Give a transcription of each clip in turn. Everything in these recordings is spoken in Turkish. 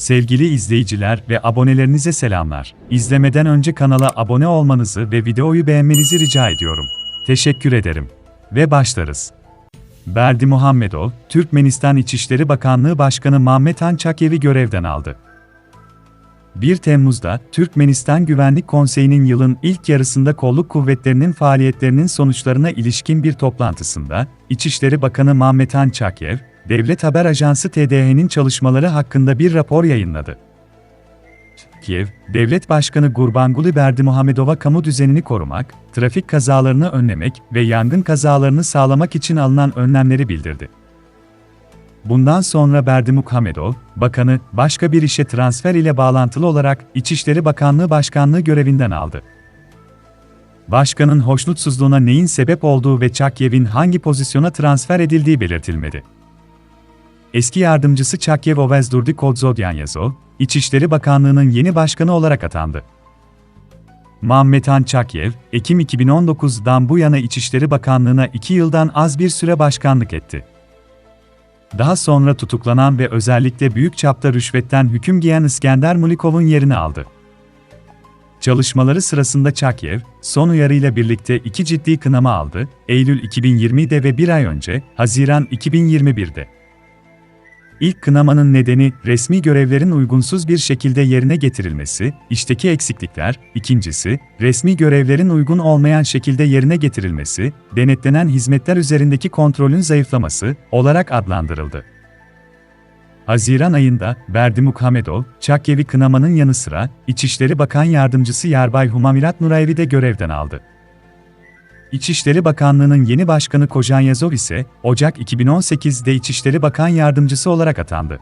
Sevgili izleyiciler ve abonelerinize selamlar. İzlemeden önce kanala abone olmanızı ve videoyu beğenmenizi rica ediyorum. Teşekkür ederim. Ve başlarız. Berdi Muhammedov, Türkmenistan İçişleri Bakanlığı Başkanı Mehmet Han Çakyev'i görevden aldı. 1 Temmuz'da Türkmenistan Güvenlik Konseyi'nin yılın ilk yarısında kolluk kuvvetlerinin faaliyetlerinin sonuçlarına ilişkin bir toplantısında, İçişleri Bakanı Mehmet Han Çakyev, Devlet Haber Ajansı TDH'nin çalışmaları hakkında bir rapor yayınladı. Kiev, Devlet Başkanı Gurbanguly Berdimuhamedova kamu düzenini korumak, trafik kazalarını önlemek ve yangın kazalarını sağlamak için alınan önlemleri bildirdi. Bundan sonra Berdimuhamedov, bakanı, başka bir işe transfer ile bağlantılı olarak İçişleri Bakanlığı Başkanlığı görevinden aldı. Başkanın hoşnutsuzluğuna neyin sebep olduğu ve Çakyev'in hangi pozisyona transfer edildiği belirtilmedi. Eski yardımcısı Çakyev Ovezdurdi Kodzodyanyazov, İçişleri Bakanlığı'nın yeni başkanı olarak atandı. Mehmet Han Çakyev, Ekim 2019'dan bu yana İçişleri Bakanlığı'na iki yıldan az bir süre başkanlık etti. Daha sonra tutuklanan ve özellikle büyük çapta rüşvetten hüküm giyen İskender Mulikov'un yerini aldı. Çalışmaları sırasında Çakyev, son uyarıyla birlikte iki ciddi kınama aldı, Eylül 2020'de ve bir ay önce, Haziran 2021'de. İlk kınamanın nedeni resmi görevlerin uygunsuz bir şekilde yerine getirilmesi, işteki eksiklikler, ikincisi, resmi görevlerin uygun olmayan şekilde yerine getirilmesi, denetlenen hizmetler üzerindeki kontrolün zayıflaması olarak adlandırıldı. Haziran ayında Berdi Mukhamedov, Çakyev'i kınamanın yanı sıra İçişleri Bakan Yardımcısı Yarbay Humamilat Nurayev'i de görevden aldı. İçişleri Bakanlığı'nın yeni başkanı Kojan Yazov ise Ocak 2018'de İçişleri Bakan Yardımcısı olarak atandı.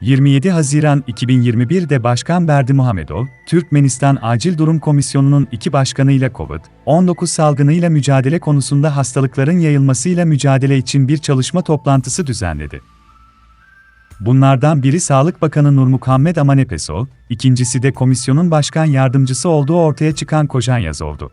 27 Haziran 2021'de Başkan Berdi Muhamedov, Türkmenistan Acil Durum Komisyonu'nun iki başkanıyla COVID-19 salgınıyla mücadele konusunda hastalıkların yayılmasıyla mücadele için bir çalışma toplantısı düzenledi. Bunlardan biri Sağlık Bakanı Nurmuhammed Amanepesov, ikincisi de komisyonun başkan yardımcısı olduğu ortaya çıkan Kojan Yazov'du.